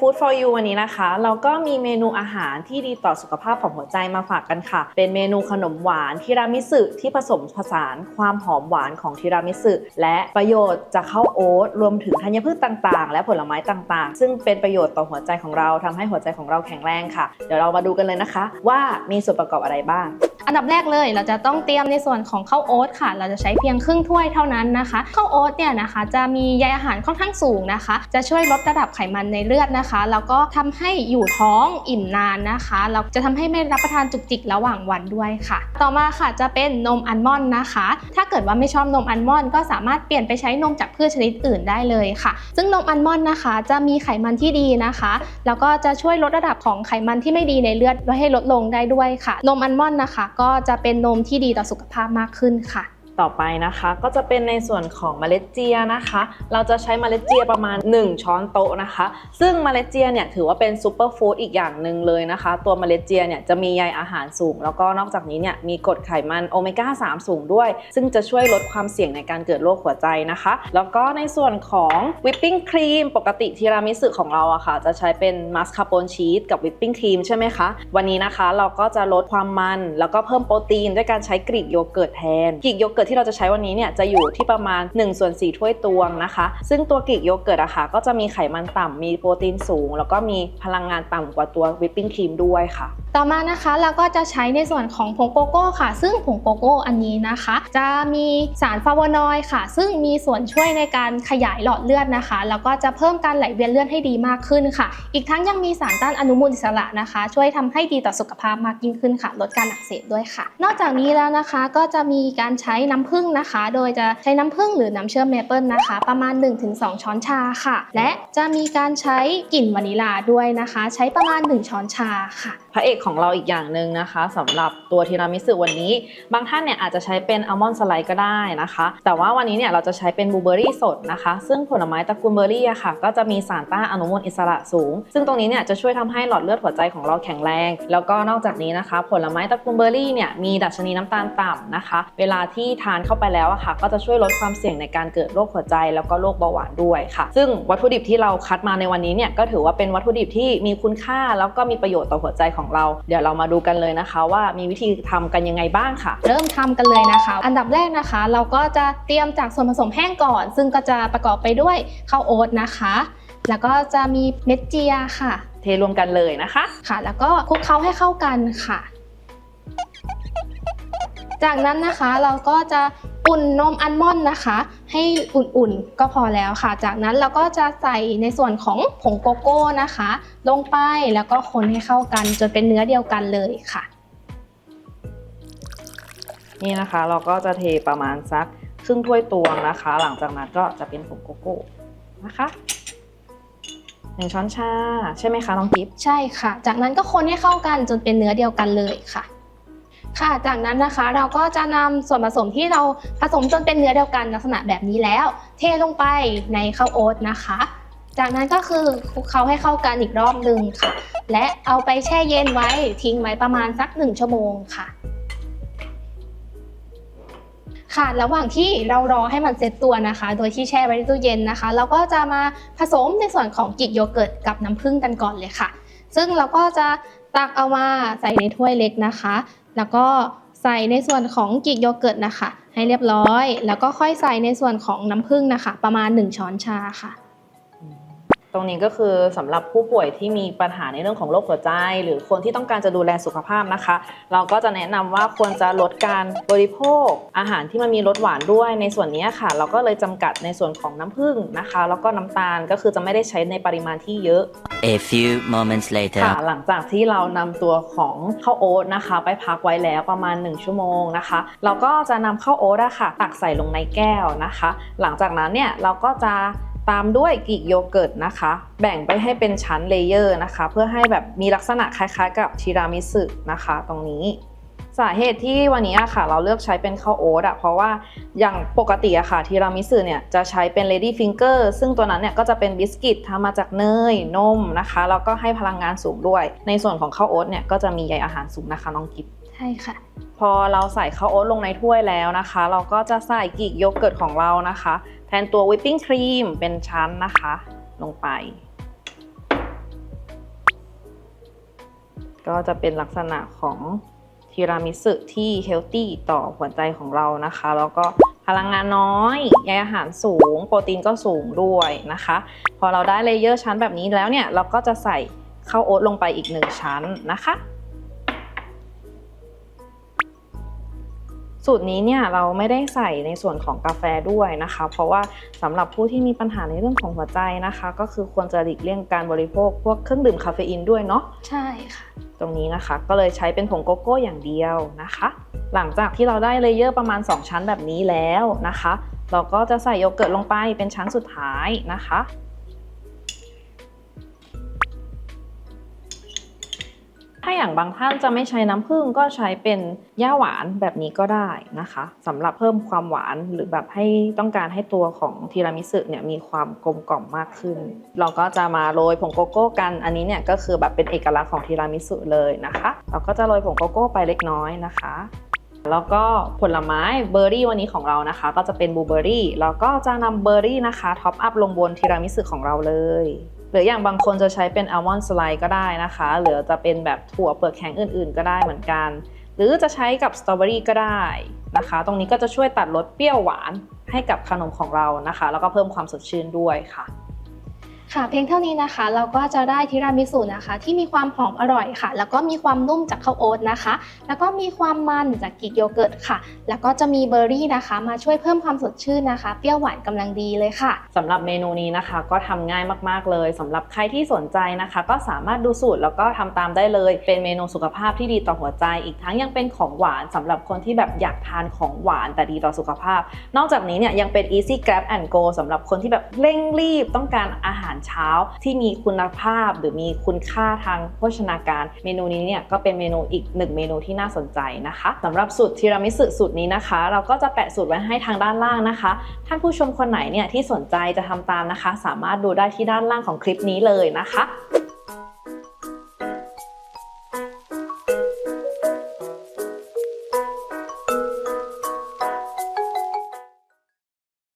Food for You วันนี้นะคะ เราก็มีเมนูอาหารที่ดีต่อสุขภาพของหัวใจมาฝากกันค่ะ เป็นเมนูขนมหวานทีรามิสุที่ผสมผสานความหอมหวานของทีรามิสุและประโยชน์จากข้าวโอ๊ตรวมถึงธัญพืชต่างๆ และผลไม้ต่างๆ ซึ่งเป็นประโยชน์ต่อหัวใจของเราทำให้หัวใจของเราแข็งแรงค่ะ เดี๋ยวเรามาดูกันเลยนะคะ ว่ามีส่วนประกอบอะไรบ้าง อันดับแรกเลยเราจะต้องเตรียมในส่วนของข้าวโอ๊ตค่ะ เราจะใช้เพียงครึ่งถ้วยเท่านั้นนะคะข้าวโอ๊ตเนี่ยนะคะจะมีใยอาหารค่อนข้างสูงนะคะ จะช่วยลดระดับไขมันในเลือดนะคะ แล้วก็ทำให้อยู่ท้องอิ่มนานนะคะแล้วจะทำให้ไม่รับประทานจุกจิกระหว่างวันด้วยค่ะ ต่อมาค่ะจะเป็นนมอัลมอนด์นะคะ ถ้าเกิดว่าไม่ชอบนมอัลมอนด์ก็สามารถเปลี่ยนไปใช้นมจากพืชชนิดอื่นได้เลยค่ะ ซึ่งนมอัลมอนด์นะคะ จะมีไขมันที่ดีนะคะ แล้วก็จะช่วยลดระดับของไขมันที่ไม่ดีในเลือดไว้ให้ลดลงได้ด้วยค่ะ นมอัลมอนด์นะคะ ก็จะเป็นนมที่ดีต่อสุขภาพมากขึ้นค่ะ ต่อไปนะคะ ก็จะเป็นในส่วนของเมล็ดเจียนะคะ เราจะใช้เมล็ดเจียประมาณ 1 ช้อนโต๊ะนะคะ ซึ่งเมล็ดเจียเนี่ยถือว่าเป็นซูเปอร์ฟู้ดอีกอย่างหนึ่งเลยนะคะ ตัวเมล็ดเจียเนี่ยจะมีใยอาหารสูง แล้วก็นอกจากนี้เนี่ยมีกรดไขมันโอเมก้า3 สูงด้วย ซึ่งจะช่วยลดความเสี่ยงในการเกิดโรคหัวใจนะคะ แล้วก็ในส่วนของวิปปิ้งครีมปกติทีรามิสุของเราอะค่ะ จะใช้เป็นมัสคาโปนชีสกับวิปปิ้งครีมใช่ไหมคะ วันนี้นะคะเราก็จะลดความมันแล้วก็เพิ่มโปรตีนด้วยการใช้กรีกโยเกิร์ตแทนกรีกโยเกิร์ตที่เราจะใช้วันนี้เนี่ยจะอยู่ที่ประมาณ1ส่วน4ถ้วยตวงนะคะ ซึ่งตัวกรีกโยเกิร์ตอะค่ะก็จะมีไขมันต่ำมีโปรตีนสูง แล้วก็มีพลังงานต่ำกว่าตัววิปปิ้งครีมด้วยค่ะ ต่อมานะคะเราก็จะใช้ในส่วนของผงโกโก้ค่ะ ซึ่งผงโกโก้อันนี้นะคะ จะมีสารฟลาโวนอยด์ค่ะ ซึ่งมีส่วนช่วยในการขยายหลอดเลือดนะคะ แล้วก็จะเพิ่มการไหลเวียนเลือดให้ดีมากขึ้นค่ะ อีกทั้งยังมีสารต้านอนุมูลอิสระนะคะ ช่วยทำให้ดีต่อสุขภาพมากยิ่งขึ้นค่ะ ลดการอักเสบด้วยค่ะ นอกจากนี้แล้วนะคะก็จะมีการใช้น้้ำผึ้งนะคะ โดยจะใช้น้ำผึ้งหรือน้ำเชื่อมเมเปิลนะคะ ประมาณ 1-2 ช้อนชาค่ะ และจะมีการใช้กลิ่นวานิลาด้วยนะคะ ใช้ประมาณ 1 ช้อนชาค่ะ ระเอกของเราอีกอย่างหนึ่งนะคะสำหรับตัวทีรามิสุวันนี้ บางท่านเนี่ยอาจจะใช้เป็นอัลมอนด์สไลด์ก็ได้นะคะ แต่ว่าวันนี้เนี่ยเราจะใช้เป็นบลูเบอร์รี่สดนะคะ ซึ่งผลไม้ตระกูลเบอร์รี่อะค่ะ ก็จะมีสารต้านอนุมูลอิสระสูง ซึ่งตรงนี้เนี่ยจะช่วยทำให้หลอดเลือดหัวใจของเราแข็งแรง แล้วก็นอกจากนี้นะคะ ผลไม้ตระกูลเบอร์รี่เนี่ยมีดัชนีน้ำตาลต่ำนะคะ เวลาที่ทานเข้าไปแล้วอะค่ะ ก็จะช่วยลดความเสี่ยงในการเกิดโรคหัวใจ แล้วก็โรคเบาหวานด้วยค่ะ ซึ่งวัตถุดิบที่เราคัดมาในวันนี้เนี่ยก็ถือว่าเป็นวัตถุดิบที่มีคุณค่าแล้วก็มีประโยชน์ต่อหัวใจของเรา เดี๋ยวเรามาดูกันเลยนะคะว่ามีวิธีทำกันยังไงบ้างค่ะ เริ่มทำกันเลยนะคะ อันดับแรกนะคะ เราก็จะเตรียมจากส่วนผสมแห้งก่อน ซึ่งก็จะประกอบไปด้วยข้าวโอ๊ตนะคะ แล้วก็จะมีเม็ดเจียค่ะ เทรวมกันเลยนะคะค่ะ แล้วก็คลุกเคล้าให้เข้ากันค่ะจากนั้นนะคะเราก็จะอุ่นนมอัลมอนด์นะคะ ให้อุ่นๆก็พอแล้วค่ะ จากนั้นเราก็จะใส่ในส่วนของผงโกโก้นะคะ ลงไปแล้วก็คนให้เข้ากันจนเป็นเนื้อเดียวกันเลยค่ะ นี่นะคะเราก็จะเทประมาณสักครึ่งถ้วยตวงนะคะ หลังจากนั้นก็จะเป็นผงโกโก้นะคะหนึ่งช้อนชาใช่ไหมคะน้องกิฟต์ใช่ค่ะ จากนั้นก็คนให้เข้ากันจนเป็นเนื้อเดียวกันเลยค่ะ ค่ะ จากนั้นนะคะเราก็จะนำส่วนผสมที่เราผสมจนเป็นเนื้อเดียวกันลักษณะแบบนี้แล้ว เทลงไปในข้าวโอ๊ตนะคะ จากนั้นก็คือคลุกเคล้าให้เข้ากันอีกรอบหนึ่งค่ะ และเอาไปแช่เย็นไว้ทิ้งไว้ประมาณสักหนึ่งชั่วโมงค่ะค่ะระหว่างที่เรารอให้มันเซตตัวนะคะ โดยที่แช่ไว้ในตู้เย็นนะคะ เราก็จะมาผสมในส่วนของกรีกโยเกิร์ตกับน้ำผึ้งกันก่อนเลยค่ะ ซึ่งเราก็จะตักเอามาใส่ในถ้วยเล็กนะคะ แล้วก็ใส่ในส่วนของกีกโยเกิร์ตนะคะ ให้เรียบร้อย แล้วก็ค่อยใส่ในส่วนของน้ำผึ้งนะคะ ประมาณ 1 ช้อนชาค่ะ ตรงนี้ก็คือสำหรับผู้ป่วยที่มีปัญหาในเรื่องของโรคหัวใจ หรือคนที่ต้องการจะดูแลสุขภาพนะคะ เราก็จะแนะนำว่าควรจะลดการบริโภค อาหารที่มันมีรสหวานด้วยในส่วนนี้ค่ะ เราก็เลยจำกัดในส่วนของน้ำผึ้งนะคะ แล้วก็น้ำตาลก็คือจะไม่ได้ใช้ในปริมาณที่เยอะ A few moments later. ค่ะหลังจากที่เรานำตัวของข้าวโอ๊ตนะคะ ไปพักไว้แล้วประมาณ 1 ชั่วโมงนะคะ เราก็จะนำข้าวโอ๊ตอะค่ะ ตักใส่ลงในแก้วนะคะ หลังจากนั้นเนี่ยเราก็จะตามด้วยกรีกโยเกิร์ตนะคะ แบ่งไปให้เป็นชั้นเลเยอร์นะคะ เพื่อให้แบบมีลักษณะคล้ายๆ กับทีรามิสุนะคะ ตรงนี้ สาเหตุที่วันนี้อะค่ะ เราเลือกใช้เป็นข้าวโอ๊ตอะเพราะว่าอย่างปกติอะค่ะทีรามิสุเนี่ยจะใช้เป็น lady finger ซึ่งตัวนั้นเนี่ยก็จะเป็นบิสกิตทำมาจากเนยนมนะคะแล้วก็ให้พลังงานสูงด้วย ในส่วนของข้าวโอ๊ตเนี่ยก็จะมีใยอาหารสูงนะคะน้องกิฟใช่ค่ะ พอเราใส่ข้าวโอ๊ตลงในถ้วยแล้วนะคะ เราก็จะใส่กรีกโยเกิร์ตของเรานะคะ แทนตัววิปปิ้งครีมเป็นชั้นนะคะ ลงไป ก็จะเป็นลักษณะของ ทีรามิสุที่เฮลตี้ต่อหัวใจของเรานะคะ แล้วก็พลังงานน้อยใยอาหารสูง โปรตีนก็สูงด้วยนะคะ พอเราได้เลเยอร์ชั้นแบบนี้แล้วเนี่ย เราก็จะใส่ข้าวโอ๊ตลงไปอีกหนึ่งชั้นนะคะ สูตรนี้เนี่ยเราไม่ได้ใส่ในส่วนของกาแฟด้วยนะคะ เพราะว่าสำหรับผู้ที่มีปัญหาในเรื่องของหัวใจนะคะ ก็คือควรจะหลีกเลี่ยงการบริโภคพวกเครื่องดื่มคาเฟอีนด้วยเนาะใช่ค่ะ ตรงนี้นะคะก็เลยใช้เป็นผงโกโก้อย่างเดียวนะคะ หลังจากที่เราได้เลเยอร์ประมาณ 2 ชั้นแบบนี้แล้วนะคะ เราก็จะใส่โยเกิร์ตลงไปเป็นชั้นสุดท้ายนะคะ ถ้าอย่างบางท่านจะไม่ใช้น้ำผึ้งก็ใช้เป็นย่าหวานแบบนี้ก็ได้นะคะสำหรับเพิ่มความหวานหรือแบบให้ต้องการให้ตัวของทีรามิสุเนี่ยมีความกลมกล่อมมากขึ้น เราก็จะมาโรยผงโกโก้กันอันนี้เนี่ยก็คือแบบเป็นเอกลักษณ์ของทีรามิสุเลยนะคะ เราก็จะโรยผงโกโก้ไปเล็กน้อยนะคะแล้วก็ผลไม้เบอร์รี่วันนี้ของเรานะคะ ก็จะเป็นบลูเบอร์รี่แล้วก็จะนำเบอร์รี่นะคะท็อปอัพลงบนทีรามิสุของเราเลย หรืออย่างบางคนจะใช้เป็นอัลมอนด์สไลด์ก็ได้นะคะ หรือจะเป็นแบบถั่วเปลือกแข็งอื่นๆ ก็ได้เหมือนกัน หรือจะใช้กับสตรอเบอรี่ก็ได้นะคะ ตรงนี้ก็จะช่วยตัดรสเปรี้ยวหวานให้กับขนมของเรานะคะ แล้วก็เพิ่มความสดชื่นด้วยค่ะ ค่ะเพียงเท่านี้นะคะ เราก็จะได้ทีรามิสุนะคะ ที่มีความหอมอร่อยค่ะ แล้วก็มีความนุ่มจากข้าวโอ๊ตนะคะ แล้วก็มีความมันจากกีกโยเกิร์ตค่ะ แล้วก็จะมีเบอร์รี่นะคะ มาช่วยเพิ่มความสดชื่นนะคะ เปรี้ยวหวานกำลังดีเลยค่ะสำหรับเมนูนี้นะคะ ก็ทำง่ายมากๆเลยสำหรับใครที่สนใจนะคะ ก็สามารถดูสูตรแล้วก็ทำตามได้เลย เป็นเมนูสุขภาพที่ดีต่อหัวใจ อีกทั้งยังเป็นของหวานสำหรับคนที่แบบอยากทานของหวานแต่ดีต่อสุขภาพ นอกจากนี้เนี่ยยังเป็น easy grab and go สำหรับคนที่แบบเร่งรีบต้องการอาหารเช้าที่มีคุณภาพหรือมีคุณค่าทางโภชนาการ เมนูนี้เนี่ยก็เป็นเมนูอีกหนึ่งเมนูที่น่าสนใจนะคะสำหรับสูตรทีรามิสุสูตรนี้นะคะ เราก็จะแปะสูตรไว้ให้ทางด้านล่างนะคะ ท่านผู้ชมคนไหนเนี่ยที่สนใจจะทำตามนะคะ สามารถดูได้ที่ด้านล่างของคลิปนี้เลยนะคะ